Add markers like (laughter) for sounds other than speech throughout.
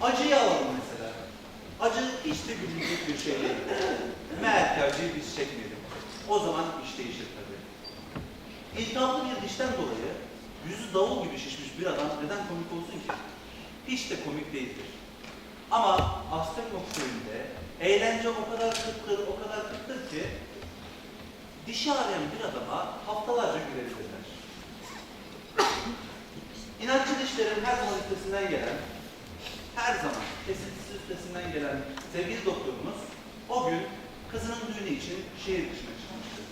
Acıyı alalım mesela. Acı hiç de gülünecek bir şey değil. Meğer acıyı biz çekmeyelim. O zaman iş değişir tabii. İltihaplı bir dişten dolayı yüzü davul gibi şişmiş bir adam neden komik olsun ki? Hiç de komik değildir. Ama Astekok köyünde eğlence o kadar kıttır, o kadar kıttır ki dişi arayan bir adama haftalarca gülebilirler. İnatçı dişlerin her zaman üstesinden gelen, her zaman kesintisiz üstesinden gelen sevgili doktorumuz o gün kızının düğünü için şehir dışına çıkmıştı.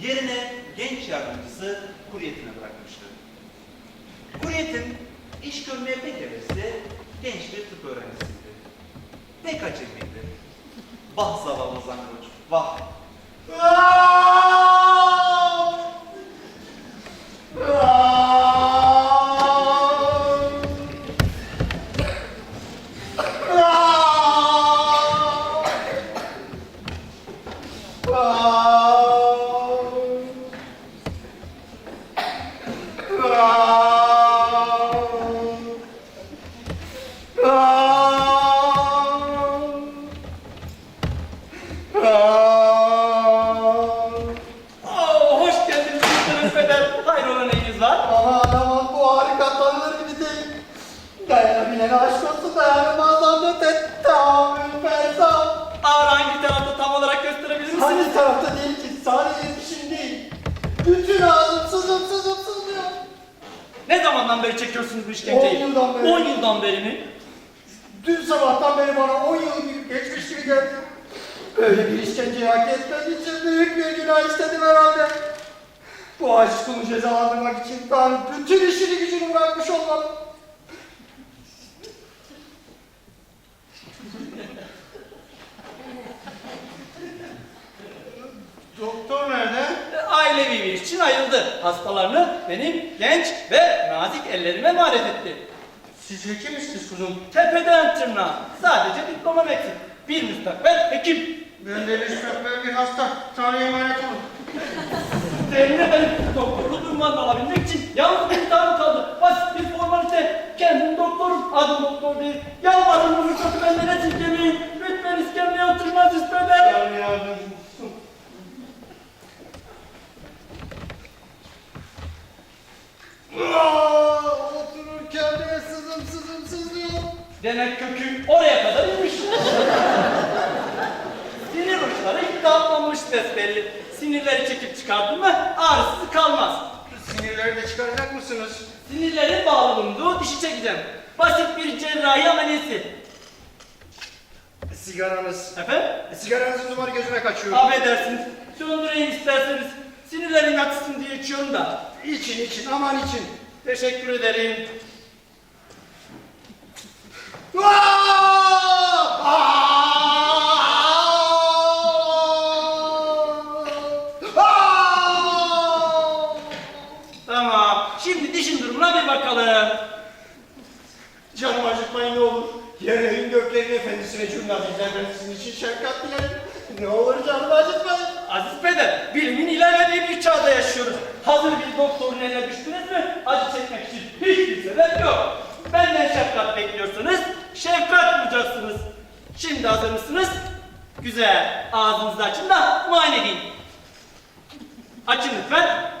Yerine genç yardımcısı Kuryet'ine bırakmıştı. Kuryet'in iş görmeye pek hevesli genç bir tıp öğrencisiydi. Pek acemiydi. Vah zavallı Zangroç, vah. Oo, hoş geldiniz. Hayrola neyiniz var? Aman aman bu harika tanınır gibi değil. Dayanabilene aşk olsun dayanamaz anlatı tahammül fersam. Ağrı hangi tarafta tam olarak gösterebilir misiniz? Hangi tarafta değil ki sadece dişim değil. Bütün ağzım sızım sızım sızlıyor. Ne zamandan beri çekiyorsunuz bu işkenceyi? On yıldan beri. 10 yıldan beri mi? Dün sabahtan beri bana 10 yıl gibi geçmiş gibi geldi. Böyle bir işkenceyi hak etmek için büyük bir günah işledim herhalde. Bu aşkımı cezalandırmak için ben bütün işini gücünü bırakmış olmalı. Doktor nerede? Ailevi bir için ayrıldı. Hastalarını benim genç ve nazik ellerime emanet etti. Siz hekim misiniz kuzum? Tepeden tırnağa. Sadece diplomam eksik. Bir müstakbel hekim. Ben de müstakbel bir hasta. Tanrı'ya emanet olun. (laughs) Ederim. Doktorluk ünvanını alabilmek için yalnız bir tane kaldı. Basit bir formalite. Kendim doktorum. Adım doktor değil. Yalvarırım bu fırsatı benden esirgemeyin. Lütfen iskemleye oturmaz isteder. Tanrı yardımcım Otururken de sızım sızım sızlıyor. Demek kökü oraya kadar inmiş. (laughs) Sinir uçları iltihaplanmış besbelli. Sinirleri çekip çıkardın mı ağrısız kalmaz. Sinirleri de çıkaracak mısınız? Sinirlerin bağlı bulunduğu dişi çekeceğim. Basit bir cerrahi ameliyesi. Sigaranız. Efendim? Sigaranızın dumanı gözüme kaçıyor. Affedersiniz. Söndüreyim isterseniz. Sinirlerim yatsın diye içiyorum da. İçin için aman için. Teşekkür ederim. Tamam. Bir bakalım. Canım acıtmayın ne olur. Yerin göklerin efendisi ve cümle azizlerden sizin için şefkat dilerim. Ne olur canım acıtmayın. Aziz Peder, bilimin ilerlediği bir çağda yaşıyoruz. Hazır bir doktorun eline düştünüz mü acı çekmek için hiçbir sebep yok. Benden şefkat bekliyorsanız şefkat bulacaksınız. Şimdi hazır mısınız? Güzel. Ağzınızı açın da muayene edeyim. Açın lütfen.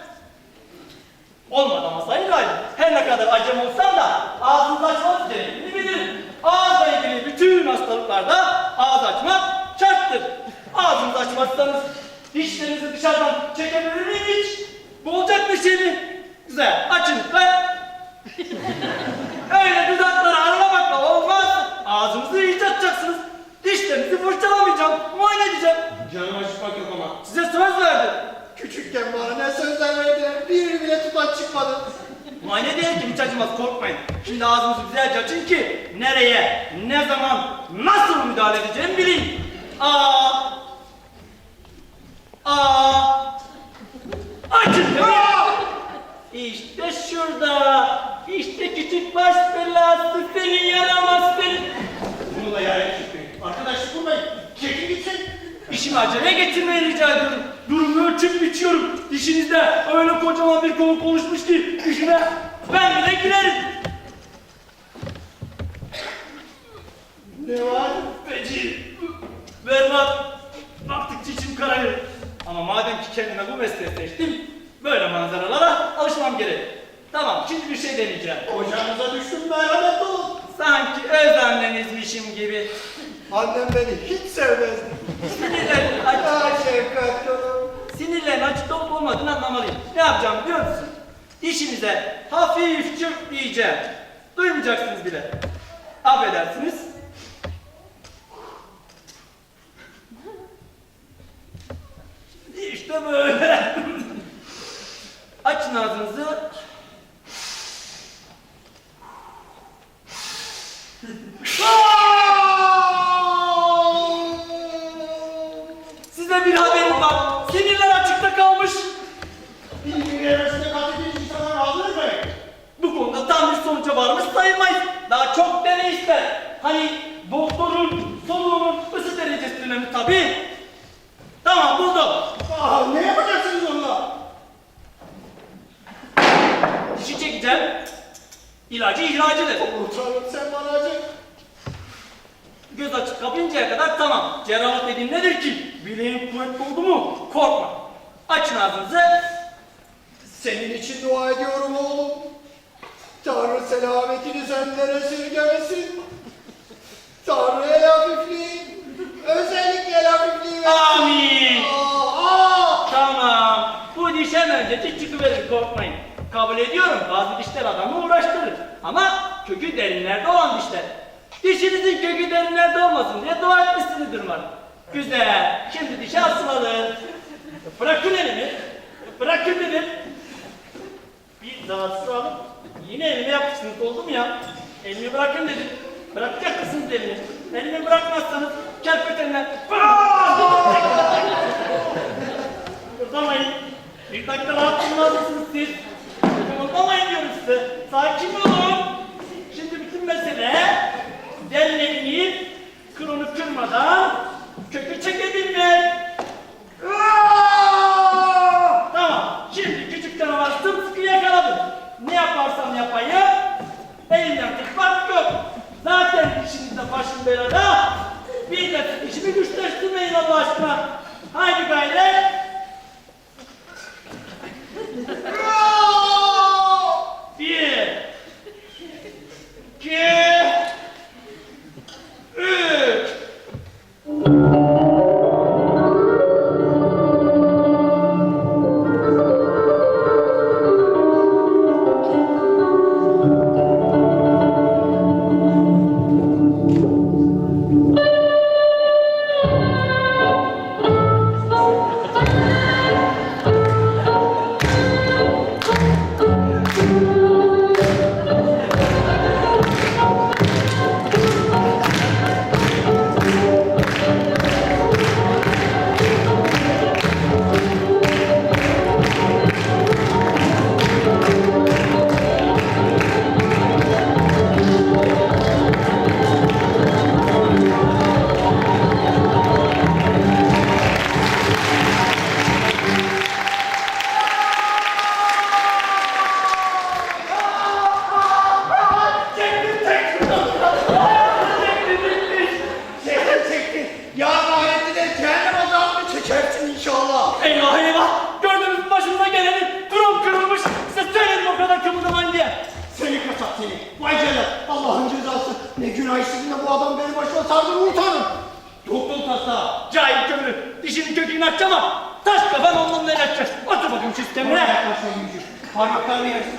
Olmadı ama sayın galim. Her ne kadar acem olsam da ağzınızı açmanız gerektiğini bilirim. Ağızla ilgili bütün hastalıklarda ağız açmak şarttır. Ağzınızı açmazsanız dişlerinizi dışarıdan çekebilir miyim hiç? Bu olacak bir şey mi? Güzel. Açın lütfen. (laughs) Öyle dudakları aralamakla olmaz. Ağzınızı iyice açacaksınız. Dişlerinizi fırçalamayacağım. Muayene edeceğim. Canım acıtmak yok ama. Size söz verdim. Küçükken bana tutan çıkmadı. Muayene değil ki hiç acımaz korkmayın. Şimdi ağzınızı güzelce açın ki nereye, ne zaman, nasıl müdahale edeceğimi bileyim. Aa! Aa! Açın ya! İşte şurada. İşte küçük baş belası senin yaramaz senin. Bunu da yaya çıkmayın. Arkadaş vurmayın. Çekin gitsin. İşimi aceleye getirmeyi rica ediyorum. Durumu ölçüp biçiyorum. Dişinizde öyle kocaman bir konu konuşmuş ki düşüne ben bile gülerim. Ne var? Feci. Berbat. Baktıkça içim kararıyor. Ama madem ki kendime bu mesleği seçtim, böyle manzaralara alışmam gerek. Tamam, şimdi bir şey deneyeceğim. Ocağınıza düştüm, merhamet olun. Sanki öz annemizmişim gibi. Annem beni hiç sevmezdi. Şimdi de... Ay şefkat canım sinirlerin açık olup olmadığını anlamalıyım. Ne yapacağım biliyor musun? Dişinize hafif çırp diyeceğim. Duymayacaksınız bile. Affedersiniz. İşte böyle. Açın ağzınızı. Size bir haberim var. Sinirler açıkta kalmış. Bilgi arasında katil insanlar hazır mı? Bu konuda tam bir sonuca varmış sayılmayız. Daha ister. Hani doktorun soluğunun ısı derecesi önemli tabii. Tamam buldum. Ah ne yapacaksınız onunla? Dişi çekeceğim. İlacı ihracıdır. Utanım sen bana acı. Göz açık kapayıncaya kadar tamam. Cerrahlık dediğin nedir ki? Bileğin kuvvetli oldu mu? Korkma. Açın ağzınızı. Senin için dua ediyorum oğlum. Selametini senden esirgemesin. Tanrı el hafifliği, özellikle el hafifliği versin. Amin. Aa, aa! Tamam. Bu diş hemen önce çıkıverir korkmayın. Kabul ediyorum bazı dişler adamı uğraştırır. Ama kökü derinlerde olan dişler. Dişinizin kökü derinlerde olmasın diye dua etmişsinizdir umarım. Güzel. Şimdi dişe asılalım. Bırakın elimi. Bırakın dedim. Bir daha asılalım. Yine elime yapıştınız oldu mu ya? Elimi bırakın dedim. Bırakacak mısınız elimi? Elimi bırakmazsanız kerpetenler. (laughs) Kıpırdamayın. Bir dakika rahat durmaz mısınız siz? İnşallah. Eyvah eyvah! Gördünüz mü başımıza geleni? Durum kırılmış. Size söyledim o kadar kımıldamayın diye. Seni kasap seni. Vay cellat. Allah'ın cezası. Ne günah işledin de bu adam benim başıma sardığını utanın. Doktor tasa, cahil kömürü, dişinin kökünü açacağım ama taş kafan onunla ne açacak? Otur bakayım şu sistemine. Yaklaşma yüzü. Parmaklarını yersin.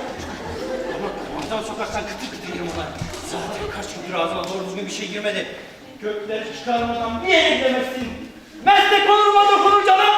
Oradan sokarsan kıtır kıtır yerim ulan. Zaten kaç gündür ağzıma doğru düzgün bir şey girmedi. Kökleri çıkarmadan bir yere gidemezsin. Meslek onuruma dokunur canım.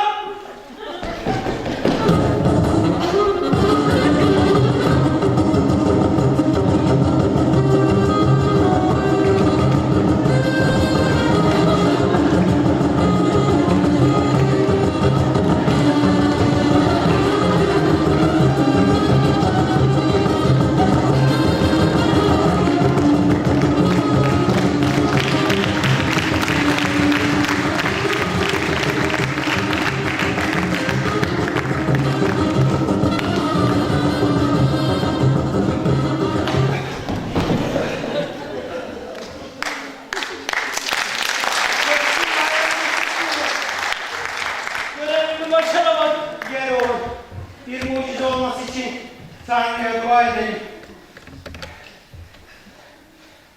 için Tanrı'ya dua edelim.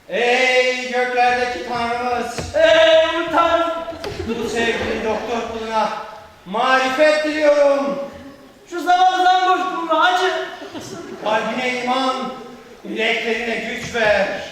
Ey göklerdeki Tanrımız! Ey Tanrım! Bu sevgili doktor kuluna marifet diliyorum. Şu zavallıdan boş kuluna acı. Kalbine iman, yüreklerine güç ver.